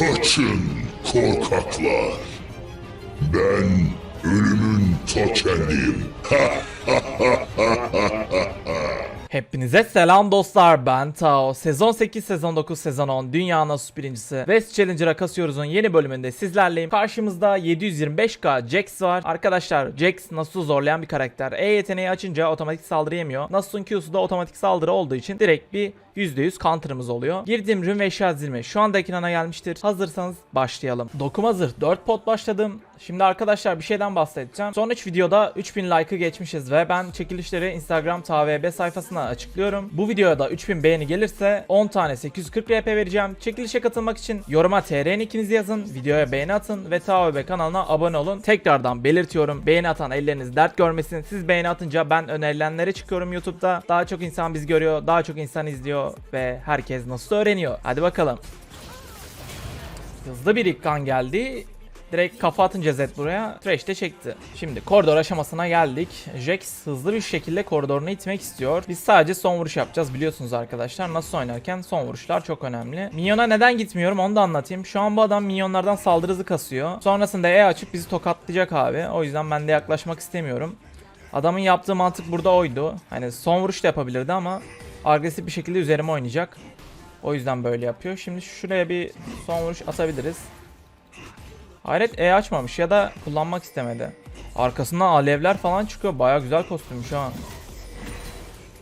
Kaçın korkaklar. Ben ölümün ta kendiyim. Hepinize selam dostlar ben Tao. Sezon 8, sezon 9, sezon 10 Dünya Nasus birincisi West Challenger'a kasıyoruz'un yeni bölümünde sizlerleyim. Karşımızda 725k Jax var. Arkadaşlar Jax Nasus'u zorlayan bir karakter. E yeteneği açınca otomatik saldırı yemiyor. Nasus'un Q'su da otomatik saldırı olduğu için direkt bir %100 counter'ımız oluyor. Girdiğim rün ve eşya şu anda ekrana gelmiştir. Hazırsanız başlayalım. Dokum hazır. 4 pot başladım. Şimdi arkadaşlar bir şeyden bahsedeceğim. Son 3 videoda 3000 like'ı geçmişiz ve ben çekilişleri Instagram TVB sayfasına açıklıyorum. Bu videoya da 3000 beğeni gelirse 10 tane 840 RP vereceğim. Çekilişe katılmak için yoruma TR nickinizi yazın, videoya beğeni atın ve TVB kanalına abone olun. Tekrardan belirtiyorum. Beğeni atan elleriniz dert görmesin. Siz beğeni atınca ben önerilenlere çıkıyorum YouTube'da. Daha çok insan biz görüyor, daha çok insan izliyor ve herkes nasıl öğreniyor. Hadi bakalım. Hızlı bir ilk kan geldi. Direkt kafa atınca Zed buraya. Thresh de çekti. Şimdi koridor aşamasına geldik. Jax hızlı bir şekilde koridorunu itmek istiyor. Biz sadece son vuruş yapacağız biliyorsunuz arkadaşlar. Nasıl oynarken son vuruşlar çok önemli. Minyona neden gitmiyorum onu da anlatayım. Şu an bu adam minyonlardan saldırı hızı kasıyor. Sonrasında E açıp bizi tokatlayacak abi. O yüzden ben de yaklaşmak istemiyorum. Adamın yaptığı mantık burada oydu. Hani son vuruş da yapabilirdi ama agresif bir şekilde üzerime oynayacak. O yüzden böyle yapıyor. Şimdi şuraya bir son vuruş atabiliriz. Hayret E açmamış ya da kullanmak istemedi. Arkasından alevler falan çıkıyor. Baya güzel kostümmüş ha.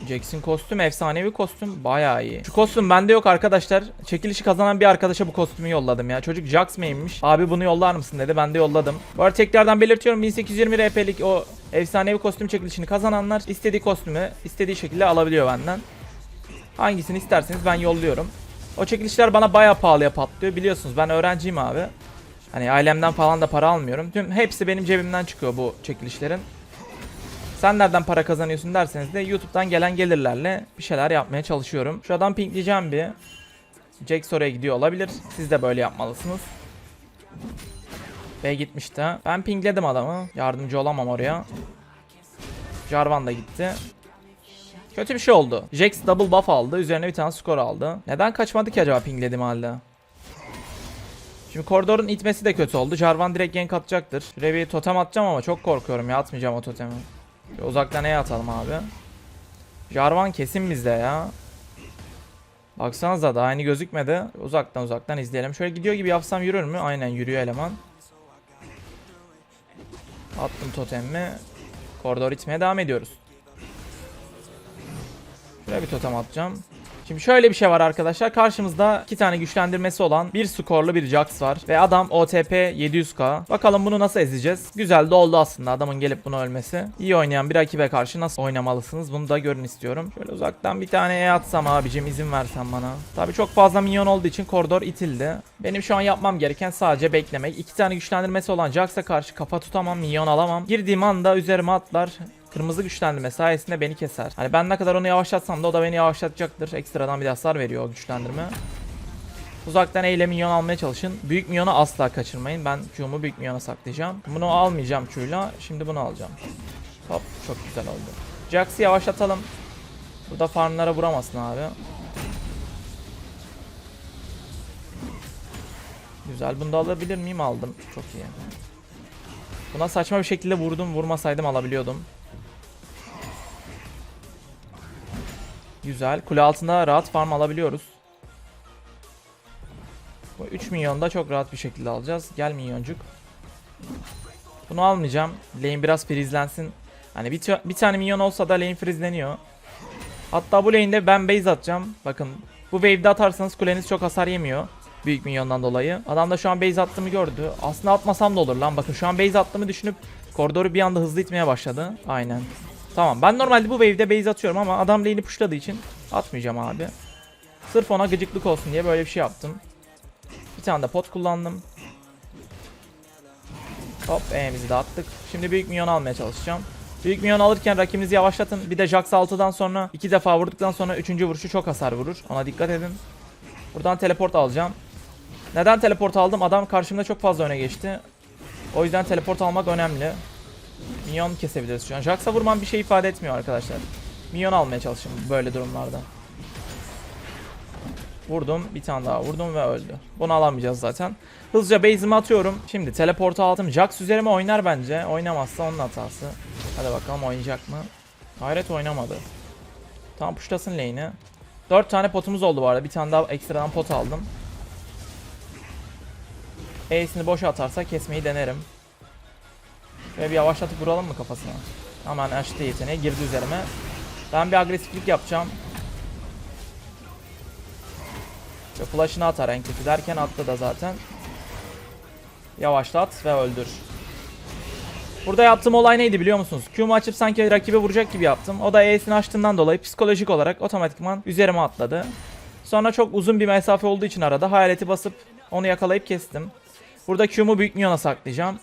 Jackson kostüm efsanevi kostüm baya iyi. Şu kostüm bende yok arkadaşlar. Çekilişi kazanan bir arkadaşa bu kostümü yolladım ya. Çocuk Jax main'miş. Abi bunu yollar mısın dedi. Ben de yolladım. Bu arada tekrardan belirtiyorum 1820 RP'lik o efsanevi kostüm çekilişini kazananlar istediği kostümü istediği şekilde alabiliyor benden. Hangisini isterseniz ben yolluyorum. O çekilişler bana baya pahalıya patlıyor. Biliyorsunuz ben öğrenciyim abi. Hani ailemden falan da para almıyorum. Tüm hepsi benim cebimden çıkıyor bu çekilişlerin. Sen nereden para kazanıyorsun derseniz de YouTube'dan gelen gelirlerle bir şeyler yapmaya çalışıyorum. Şu adam pinkleyeceğim bir. Jax oraya gidiyor olabilir. Siz de böyle yapmalısınız. B gitmişti. Ben pingledim adamı. Yardımcı olamam oraya. Jarvan da gitti. Kötü bir şey oldu. Jax double buff aldı. Üzerine bir tane skor aldı. Neden kaçmadı ki acaba pinglediğim halde? Şimdi koridorun itmesi de kötü oldu. Jarvan direkt gank atacaktır. Şuraya bir totem atacağım ama çok korkuyorum ya atmayacağım o totemi. Uzaktan neye atalım abi. Jarvan kesin bizde ya. Baksanıza da aynı gözükmedi. Uzaktan uzaktan izleyelim. Şöyle gidiyor gibi yapsam yürür mü? Aynen yürüyor eleman. Attım totemimi. Koridor itmeye devam ediyoruz. Şuraya bir totem atacağım. Şimdi şöyle bir şey var arkadaşlar. Karşımızda iki tane güçlendirmesi olan bir skorlu bir Jax var. Ve adam OTP 700k. Bakalım bunu nasıl ezeceğiz. Güzel de oldu aslında adamın gelip bunu ölmesi. İyi oynayan bir rakibe karşı nasıl oynamalısınız bunu da görün istiyorum. Şöyle uzaktan bir tane E atsam abicim izin versen bana. Tabi çok fazla minyon olduğu için koridor itildi. Benim şu an yapmam gereken sadece beklemek. İki tane güçlendirmesi olan Jax'a karşı kafa tutamam, minyon alamam. Girdiğim anda üzerime atlar. Kırmızı güçlendirme sayesinde beni keser. Hani ben ne kadar onu yavaşlatsam da o da beni yavaşlatacaktır. Ekstradan bir hasar veriyor o güçlendirme. Uzaktan eyle minyon almaya çalışın. Büyük minyonu asla kaçırmayın. Ben Q'mu büyük minyona saklayacağım. Bunu almayacağım Q'yla. Şimdi bunu alacağım. Hop çok güzel oldu. Jax'ı yavaşlatalım. Burada farmlara vuramasın abi. Güzel. Bunu da alabilir miyim? Aldım. Çok iyi. Buna saçma bir şekilde vurdum. Vurmasaydım alabiliyordum. Güzel. Kule altında rahat farm alabiliyoruz. Bu 3 milyonu da çok rahat bir şekilde alacağız. Gel minyoncuk. Bunu almayacağım. Lane biraz freezelensin. Hani bir, bir tane minyon olsa da lane freezleniyor. Hatta bu lane'de ben base atacağım. Bakın bu wave'de atarsanız kuleniz çok hasar yemiyor. Büyük minyondan dolayı. Adam da şu an base attığımı gördü. Aslında atmasam da olur lan. Bakın şu an base attığımı düşünüp koridoru bir anda hızlı itmeye başladı. Aynen. Tamam ben normalde bu wave'de base atıyorum ama adam lane'i pushladığı için atmayacağım abi. Sırf ona gıcıklık olsun diye böyle bir şey yaptım. Bir tane de pot kullandım. Hop E'mizi de attık. Şimdi büyük minyon almaya çalışacağım. Büyük minyon alırken rakibinizi yavaşlatın. Bir de Jax 6'dan sonra iki defa vurduktan sonra üçüncü vuruşu çok hasar vurur. Ona dikkat edin. Buradan teleport alacağım. Neden teleport aldım? Adam karşımda çok fazla öne geçti. O yüzden teleport almak önemli. Minyon kesebiliriz şu an. Jax'a vurmam bir şey ifade etmiyor arkadaşlar. Minyon almaya çalışın böyle durumlarda. Vurdum. Bir tane daha vurdum ve öldü. Bunu alamayacağız zaten. Hızlıca base'imi atıyorum. Şimdi teleportu aldım. Jax üzerime oynar bence. Oynamazsa onun hatası. Hadi bakalım oynayacak mı? Hayret oynamadı. Tam puşlasın lane'i. 4 tane potumuz oldu bu arada. Bir tane daha ekstradan pot aldım. Ace'ini boşa atarsa kesmeyi denerim. Şöyle bir yavaşlatıp vuralım mı kafasına? Hemen açtı yeteneği girdi üzerime. Ben bir agresiflik yapacağım. Ve flash'ını atar en kötü derken attı da zaten. Yavaşlat ve öldür. Burada yaptığım olay neydi biliyor musunuz? Q'mu açıp sanki rakibe vuracak gibi yaptım. O da E'sini açtığından dolayı psikolojik olarak otomatikman üzerime atladı. Sonra çok uzun bir mesafe olduğu için arada hayaleti basıp onu yakalayıp kestim. Burada Q'mu büyük minyona saklayacağım.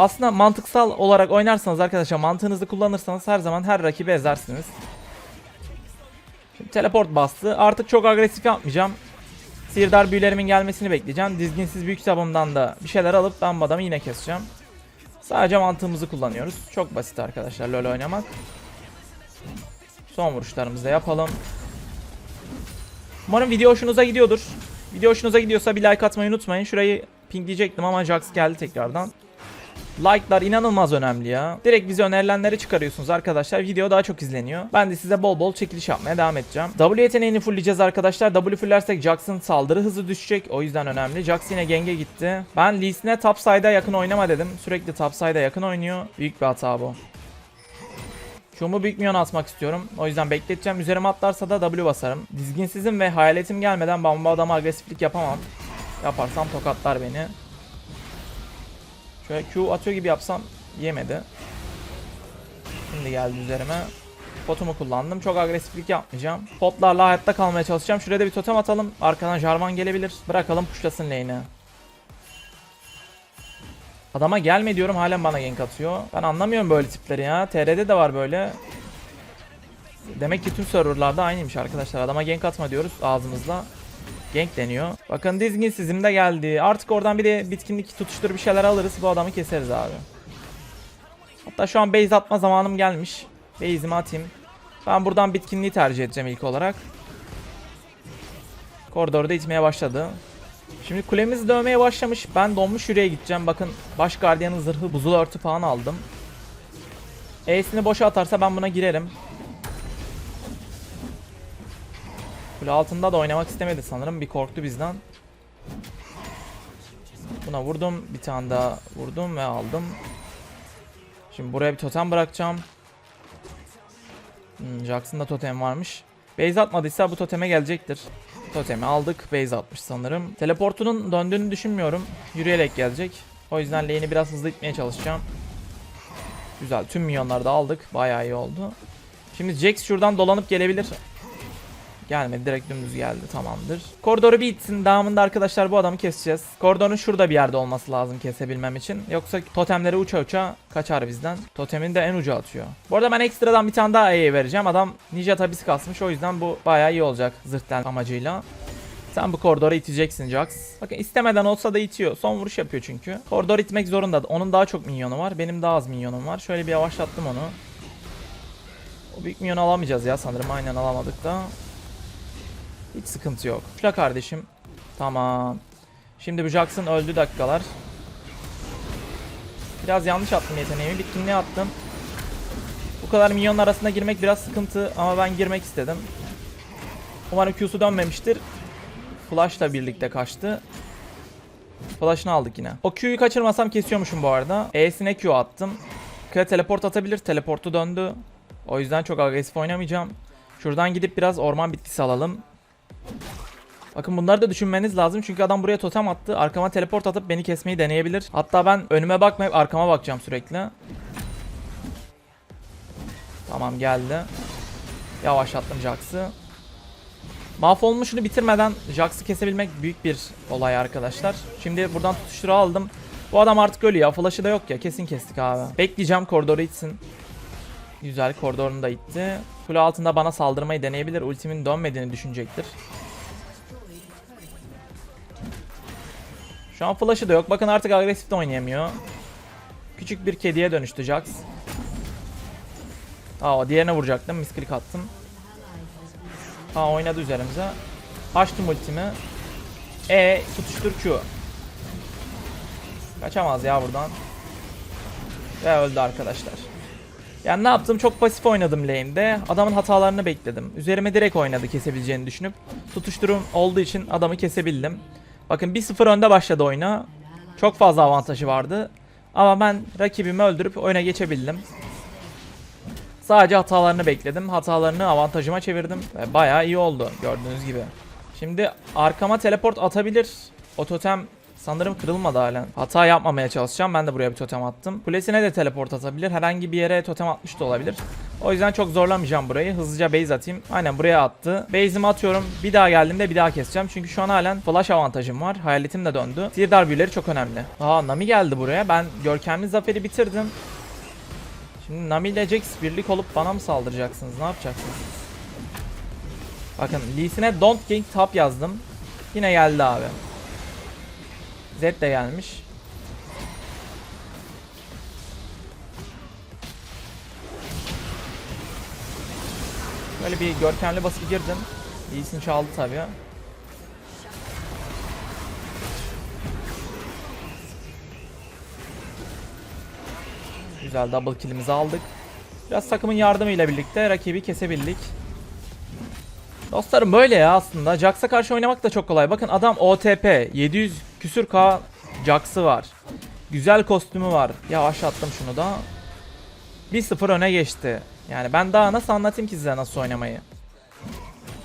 Aslında mantıksal olarak oynarsanız arkadaşlar mantığınızı kullanırsanız her zaman her rakibi ezersiniz. Şimdi teleport bastı. Artık çok agresif yapmayacağım. Sihirdar büyülerimin gelmesini bekleyeceğim. Dizginsiz büyük kitabımdan da bir şeyler alıp ben bu adamı yine keseceğim. Sadece mantığımızı kullanıyoruz. Çok basit arkadaşlar LoL oynamak. Son vuruşlarımızı da yapalım. Umarım video hoşunuza gidiyordur. Video hoşunuza gidiyorsa bir like atmayı unutmayın. Şurayı pingleyecektim ama Jax geldi tekrardan. Like'lar inanılmaz önemli ya. Direkt bize önerilenleri çıkarıyorsunuz arkadaşlar. Video daha çok izleniyor. Ben de size bol bol çekiliş yapmaya devam edeceğim. W yeteneğini fullleyeceğiz arkadaşlar. W fullersek Jax'ın saldırı hızı düşecek. O yüzden önemli. Jax yine genge gitti. Ben Lee Sin'e top side'a yakın oynama dedim. Sürekli top side'a yakın oynuyor. Büyük bir hata bu. Q'mu büyük minyon atmak istiyorum. O yüzden bekleteceğim. Üzerime atlarsa da W basarım. Dizginsizim ve hayaletim gelmeden bu adama agresiflik yapamam. Yaparsam tokatlar beni. Şöyle Q atıyor gibi yapsam yemedi. Şimdi geldi üzerime. Potumu kullandım. Çok agresiflik yapmayacağım. Potlarla hayatta kalmaya çalışacağım. Şuraya da bir totem atalım. Arkadan Jarvan gelebilir. Bırakalım puşlasın lane'i. Adama gelme diyorum halen bana gank atıyor. Ben anlamıyorum böyle tipleri ya. TR'de de var böyle. Demek ki tüm serverlarda aynıymış arkadaşlar. Adama gank atma diyoruz ağzımızla. Gank deniyor. Bakın dizginsizim de geldi. Artık oradan bir de bitkinlik tutuştur bir şeyler alırız. Bu adamı keseriz abi. Hatta şu an base atma zamanım gelmiş. Base'imi atayım. Ben buradan bitkinliği tercih edeceğim ilk olarak. Koridoru da itmeye başladı. Şimdi kulemiz dövmeye başlamış. Ben donmuş yürüye gideceğim. Bakın baş gardiyanın zırhı buzul örtü falan aldım. E'sini boşa atarsa ben buna girerim. Kule altında da oynamak istemedi sanırım. Bir korktu bizden. Buna vurdum. Bir tane daha vurdum ve aldım. Şimdi buraya bir totem bırakacağım. Hmm, Jax'ın da totem varmış. Base atmadıysa bu toteme gelecektir. Totemi aldık. Base atmış sanırım. Teleportunun döndüğünü düşünmüyorum. Yürüyerek gelecek. O yüzden lane'i biraz hızlı itmeye çalışacağım. Güzel. Tüm minyonları da aldık. Bayağı iyi oldu. Şimdi Jax şuradan dolanıp gelebilir. Gelmedi direkt dümdüz geldi tamamdır. Koridoru bir itsin. Devamında arkadaşlar bu adamı keseceğiz. Koridorun şurada bir yerde olması lazım kesebilmem için. Yoksa totemleri uça uça kaçar bizden. Totemin de en ucu atıyor. Bu arada ben ekstradan bir tane daha E'ye vereceğim. Adam ninja tabisi kasmış o yüzden bu bayağı iyi olacak zırhten amacıyla. Sen bu koridoru iteceksin Jax. Bakın istemeden olsa da itiyor. Son vuruş yapıyor çünkü. Koridor itmek zorunda. Onun daha çok minyonu var. Benim daha az minyonum var. Şöyle bir yavaşlattım onu. O büyük minyonu alamayacağız ya sanırım. Aynen alamadık da. Hiç sıkıntı yok. Şla kardeşim. Tamam. Şimdi bu Jackson öldü dakikalar. Biraz yanlış attım yeteneğimi. Bitkinliğe attım. Bu kadar minyon arasında girmek biraz sıkıntı ama ben girmek istedim. Umarım Q'su dönmemiştir. Flash'la birlikte kaçtı. Flash'ını aldık yine. O Q'yu kaçırmasam kesiyormuşum bu arada. E'sine Q attım. Kaya teleport atabilir. Teleportu döndü. O yüzden çok agresif oynamayacağım. Şuradan gidip biraz orman bitkisi alalım. Bakın bunları da düşünmeniz lazım çünkü adam buraya totem attı. Arkama teleport atıp beni kesmeyi deneyebilir. Hatta ben önüme bakmayıp arkama bakacağım sürekli. Tamam geldi. Yavaşlattım Jax'ı. Mahvolmuşunu bitirmeden Jax'ı kesebilmek büyük bir olay arkadaşlar. Şimdi buradan tutuşturu aldım. Bu adam artık ölüyor. Flash'ı da yok ya. Kesin kestik abi. Bekleyeceğim koridoru itsin. Güzel koridorunu da itti. Kule altında bana saldırmayı deneyebilir. Ultimin dönmediğini düşünecektir. Şu an flash'ı da yok. Bakın artık agresif de oynayamıyor. Küçük bir kediye dönüştü Jax. Aa diğerine vuracaktım. Misklik attım. Aa oynadı üzerimize. Açtım ultimi. E tutuştur Q. Kaçamaz ya buradan. Ve öldü arkadaşlar. Yani ne yaptım? Çok pasif oynadım lane'de. Adamın hatalarını bekledim. Üzerime direkt oynadı kesebileceğini düşünüp. Tutuşturum olduğu için adamı kesebildim. Bakın 1-0 önde başladı oyuna. Çok fazla avantajı vardı. Ama ben rakibimi öldürüp oyuna geçebildim. Sadece hatalarını bekledim. Hatalarını avantajıma çevirdim. Ve bayağı iyi oldu gördüğünüz gibi. Şimdi arkama teleport atabilir. O totem sanırım kırılmadı halen. Hata yapmamaya çalışacağım. Ben de buraya bir totem attım. Kulesine de teleport atabilir. Herhangi bir yere totem atmış da olabilir. O yüzden çok zorlamayacağım burayı. Hızlıca base atayım. Aynen buraya attı. Base'imi atıyorum. Bir daha geldiğimde bir daha keseceğim. Çünkü şu an halen flash avantajım var. Hayaletim de döndü. Sihirdar büyüleri çok önemli. Aa Nami geldi buraya. Ben görkemli zaferi bitirdim. Şimdi Nami ile Jax birlik olup bana mı saldıracaksınız? Ne yapacaksınız? Bakın Lee'sine don't gank top yazdım. Yine geldi abi. Z de gelmiş. Böyle bir görkemli basıp girdim. Lee'sini çaldı tabii. Güzel double kill'imizi aldık. Biraz takımın yardımıyla birlikte rakibi kesebildik. Dostlarım böyle ya aslında. Jax'a karşı oynamak da çok kolay. Bakın adam OTP. 700 küsür K Jax'ı var. Güzel kostümü var. Yavaşlattım şunu da. 1-0 öne geçti. Yani ben daha nasıl anlatayım ki size nasıl oynamayı.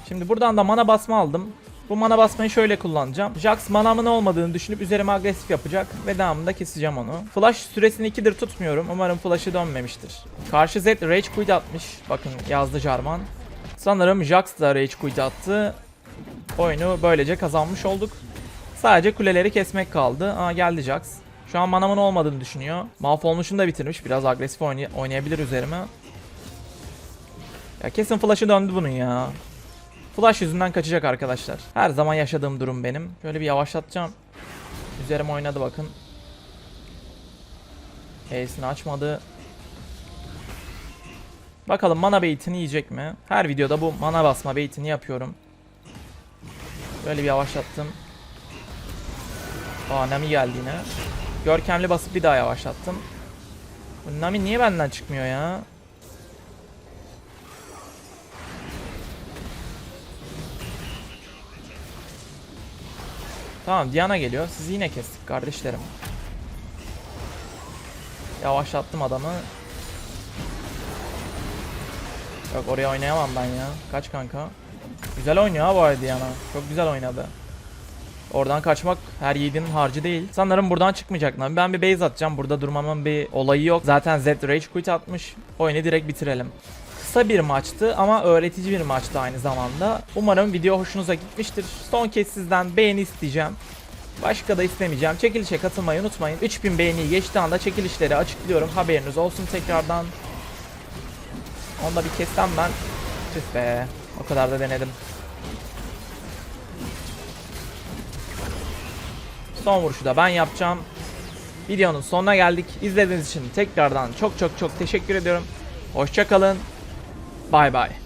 Şimdi buradan da mana basma aldım. Bu mana basmayı şöyle kullanacağım. Jax manamın olmadığını düşünüp üzerime agresif yapacak ve devamında keseceğim onu. Flash süresini 2'dir tutmuyorum. Umarım flash'ı dönmemiştir. Karşı Z Rage Quit atmış. Bakın yazdı Jarvan. Sanırım Jax da Rage Quit attı. Oyunu böylece kazanmış olduk. Sadece kuleleri kesmek kaldı. Aa geldi Jax. Şu an manamın olmadığını düşünüyor. Mahvolmuşunu da bitirmiş. Biraz agresif oynay- oynayabilir üzerime. Ya kesin flash'ı döndü bunun ya. Flash yüzünden kaçacak arkadaşlar. Her zaman yaşadığım durum benim. Şöyle bir yavaşlatacağım. Üzerime oynadı bakın. E'sini açmadı. Bakalım mana baitini yiyecek mi? Her videoda bu mana basma baitini yapıyorum. Böyle bir yavaşlattım. Aa Nami geldi yine. Görkemli basıp bir daha yavaşlattım. Bu Nami niye benden çıkmıyor ya? Tamam Diana geliyor. Sizi yine kestik kardeşlerim. Yavaşlattım adamı. Yok oraya oynayamam ben ya. Kaç kanka. Güzel oynuyor ha bu arada Diana. Çok güzel oynadı. Oradan kaçmak her yiğidin harcı değil. Sanırım buradan çıkmayacak lan. Ben bir base atacağım. Burada durmamın bir olayı yok. Zaten Z Rage Quit atmış. Oyunu direkt bitirelim. Kısa bir maçtı ama öğretici bir maçtı aynı zamanda. Umarım video hoşunuza gitmiştir. Son kez sizden beğeni isteyeceğim. Başka da istemeyeceğim. Çekilişe katılmayı unutmayın. 3000 beğeniyi geçtiği anda çekilişleri açıklıyorum. Haberiniz olsun tekrardan. Onu da bir kessem ben. Tüh be. O kadar da denedim. Son vuruşu da ben yapacağım. Videonun sonuna geldik. İzlediğiniz için tekrardan çok çok çok teşekkür ediyorum. Hoşçakalın. Bye bye.